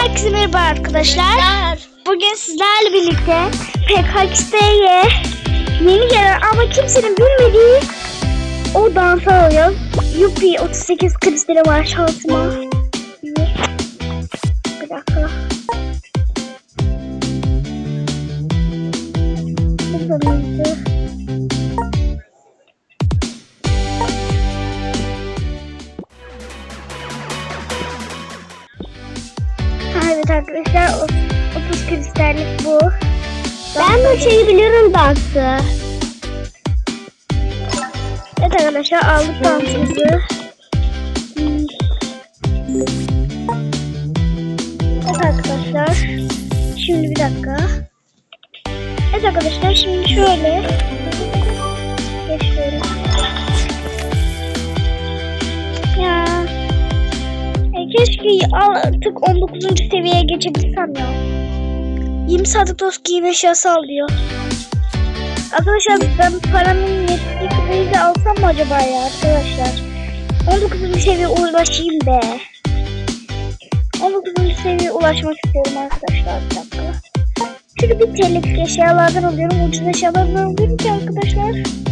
Herkese merhaba arkadaşlar. Bugün sizlerle birlikte PKX'ye yeni gelen ama kimsenin bilmediği o dansı alıyoruz. Yuppie 38 kristali var şansıma. Bir dakika. Burada Evet arkadaşlar o- 30 kristallik bu. Ben bu şeyi biliyorum dansı. Evet arkadaşlar aldık dansımızı. Evet arkadaşlar. Şimdi bir dakika. Evet arkadaşlar şimdi şöyle. Geçiyorum. Keşke artık 19. seviyeye geçebilsem ya. 20 saatlik dost giyim eşyası alıyor. Arkadaşlar ben paramın yettiği kadarıyla da alsam mı acaba ya arkadaşlar? 19. seviyeye ulaşayım be. 19. seviyeye ulaşmak istiyorum arkadaşlar. Bir dakika. Çünkü bir TL'lik eşyalardan alıyorum. Ucuz eşyalardan alıyorum ki arkadaşlar.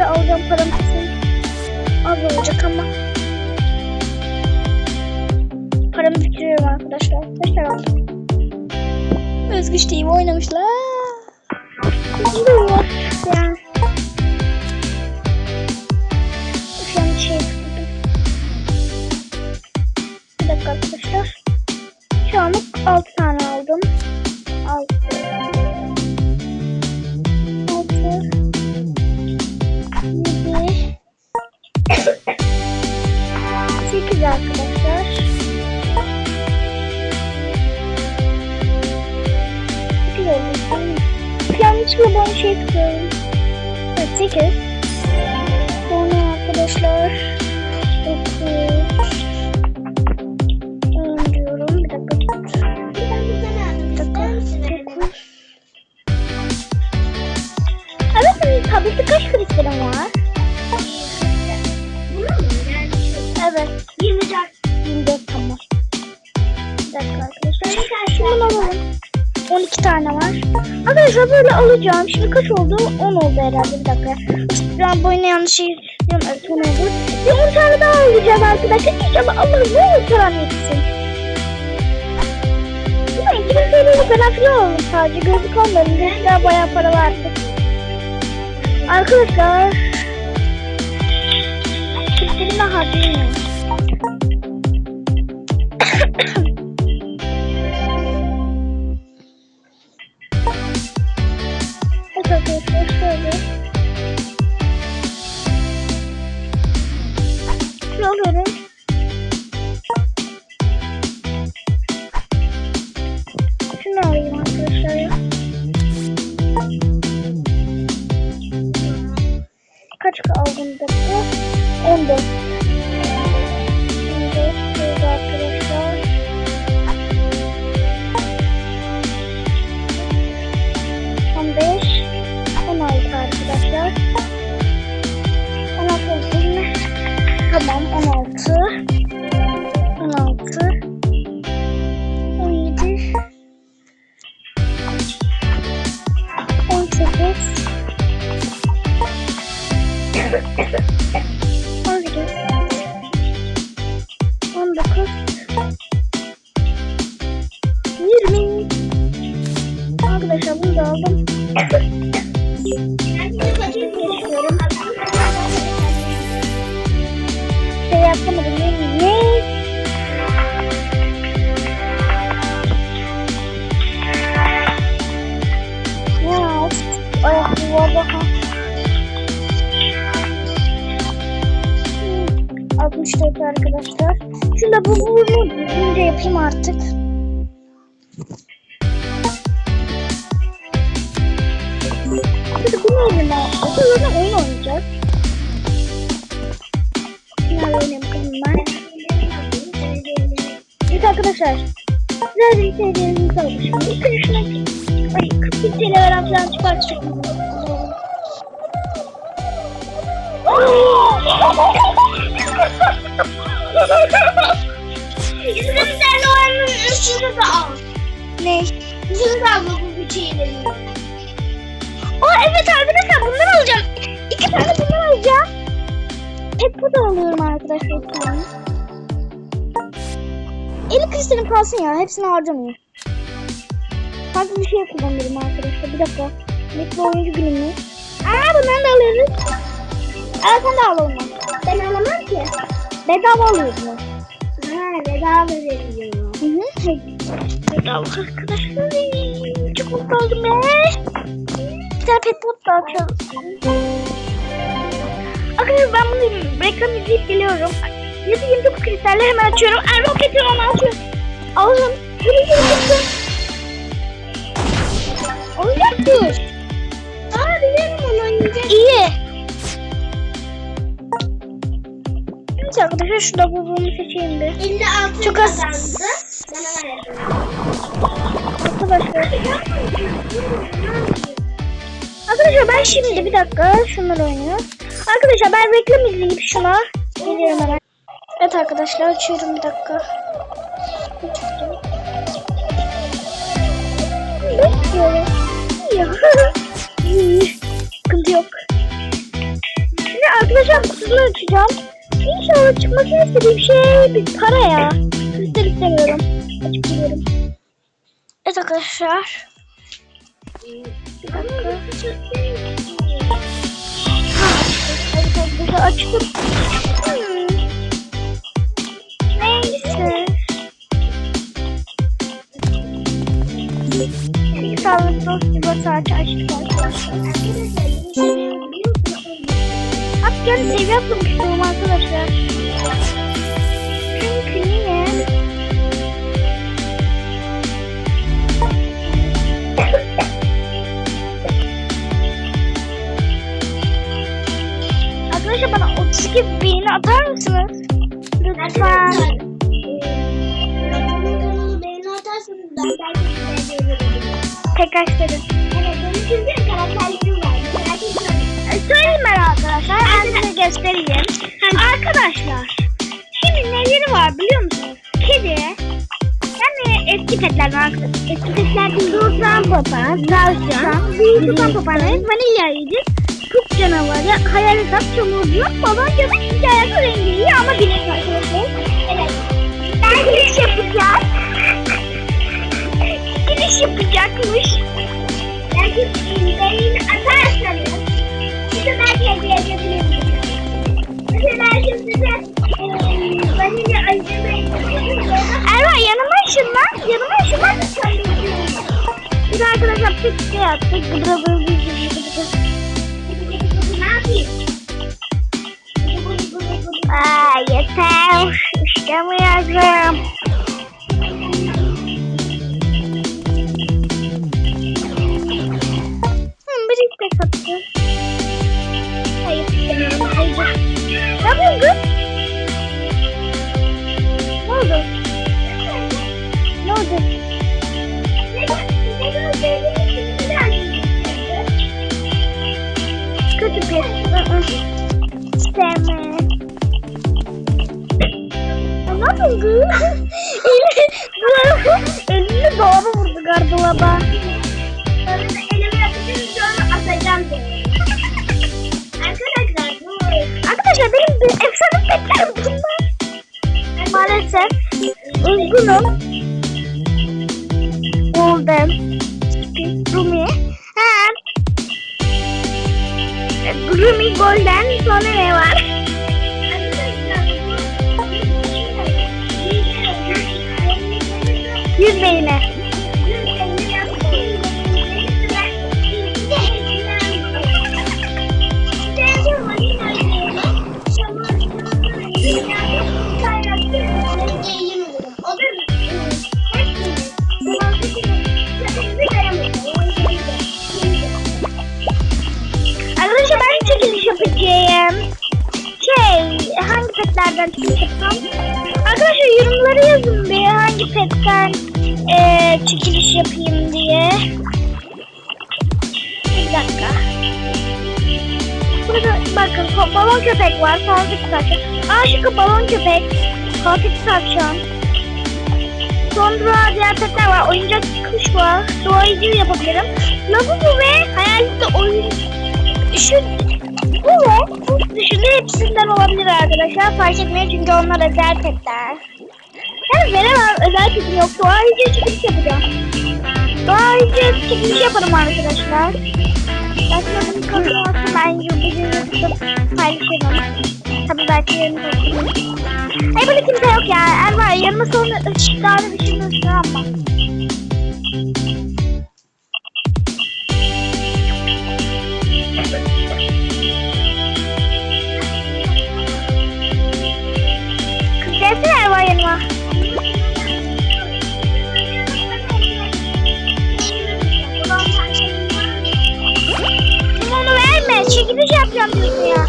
Kadarıyla alacağım param az olacak ama paramı bitiriyorum arkadaşlar. Arkadaşlar aldım. Özgüç TV oynamışlar. Yani. Tablette kaç kristalim var? Evet. 24. 24 tamam. Bir dakika arkadaşlar. Bunu alalım. 12 tane var. Arkadaşlar böyle alacağım. Şimdi kaç oldu? 10 oldu herhalde. Bir dakika. Ben bu oyuna yanlış şey yapıyorum. Evet 10 oldu. Bir 10 tane daha alacağım arkadaşlar. İnşallah Allah'ım ne olur param yetsin. Ya 2000 TL'lik falan filan alalım sadece. Gözlük almadım. Gözlükler bayağı para verdi. Arkadaşlar. Kimsenin harcayamıyorum. Evet arkadaşlar şöyle. Arkadaşlar bunu da aldım. Şey yapamadım? Ne? Var daha. Hmm, 64 arkadaşlar. Şunu da bu bunu düzgünce yapayım artık. Arkadaşlar. Almışım. İlk önce şuna Ay 41 TL veren falan çıkartacağım. Yüzümden oranın üstünü de al. Ne? Yüzümü de al bu bütçeyi Aa evet arkadaşlar bundan alacağım. İki tane bundan alacağım. Pet da alıyorum arkadaşlar. 50 kristalim kalsın ya. Hepsini harcamayayım. Farklı bir şey kullanırım arkadaşlar. Bir dakika. Mutlu oyuncu günü mü? Aa bundan da alırız. Aa sen de al onu. Ben alamam ki. Bedava alıyoruz mu? Ha bedava veriliyor. Hı hı. Bedava arkadaşlar. Çok mutlu oldum be. Bir tane pet bot da açalım. Arkadaşlar ben bunu reklam izleyip geliyorum. 729 kristalle hemen açıyorum. Erbo Pet'in onu. Alın. Yürü yürü yürü. Oynayacaktır. Aa biliyorum onu oynayacak. İyi. Evet arkadaşlar şu lavabonu seçeyim bir. 56 Çok az. kazandı. Arkadaşlar. Arkadaşlar ben şimdi bir dakika şunları oynuyorum. Arkadaşlar ben reklam izleyip şuna geliyorum hemen. Arkadaşlar açıyorum bir dakika. Sıkıntı yok. Şimdi arkadaşlar kutusunu açacağım. İnşallah çıkmasını istediğim şey bir para ya. Kristal istemiyorum. Açıp gidiyorum. Evet arkadaşlar. Bir dakika. Açtım. Yani seviye istiyorum arkadaşlar. Çünkü niye? Arkadaşlar bana 32 beğeni atar mısınız? Lütfen. Veririm. Tekrar istedim. Evet Söyleyeyim ben arkadaşlar. Ben size göstereyim. Arkadaşlar. Şimdi neleri var biliyor musunuz? Kedi. Yani eski petlerden arkadaşlar. Eski petler değil. Sultan papağan, tavşan, sultan papağanı, vanilya yiyecek, kurt canavarı, hayalet at, çamurcu, balonca ve hikayesi rengi ama binek arkadaşlar. Evet. Ben giriş yapacağız. giriş yapacakmış. Belki beğeni atarsanız size belki hediye edebilirim. Mesela şimdi size vanilya yanıma ışınlan. Yanıma ışınlan. Arkadaşlar pek şey yaptık. Gıdıra gıdıra gıdıra. Ne yapayım? Aa yeter. İstemiyorum. Arkadaşlar benim bir efsane petlerim bunlar. Maalesef üzgünüm. Golden. Rumi. Rumi Golden. Sonra ne var? Oyuncak kuş var. Doğayıcı yapabilirim. Lavabo ve hayaletli oyun... Şu... Bu ve bu dışında hepsinden olabilir arkadaşlar. Fark etmeyin çünkü onlar özel petler. Yani veremem. Özel petim yok. Doğayıcı çekiliş yapacağım. Doğayıcı çekiliş yaparım arkadaşlar. Aslında konusu olsun. Ben YouTube'da paylaşırım. Tabii belki okuyayım. Ay burada kimse yok ya. Er var yanıma sonra ışıklarını düşünürsün ama. Gelsene Er yanıma. Limonu verme. Çekiliş yapacağım diyorsun ya.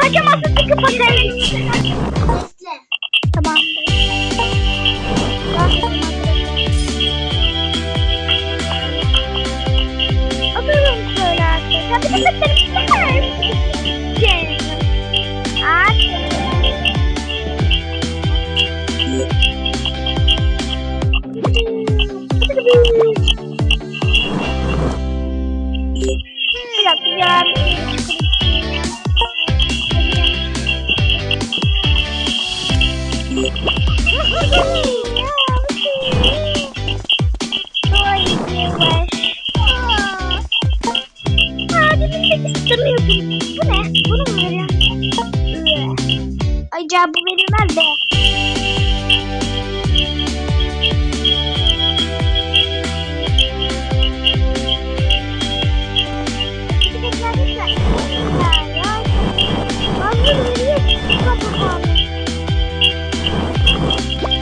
Kaçamazsın sıkı bakayım. Bu ne? Bunu mu veriyor? Acaba bu verilmez be.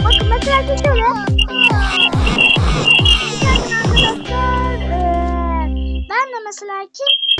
Bakın mesela şöyle. De mesela kim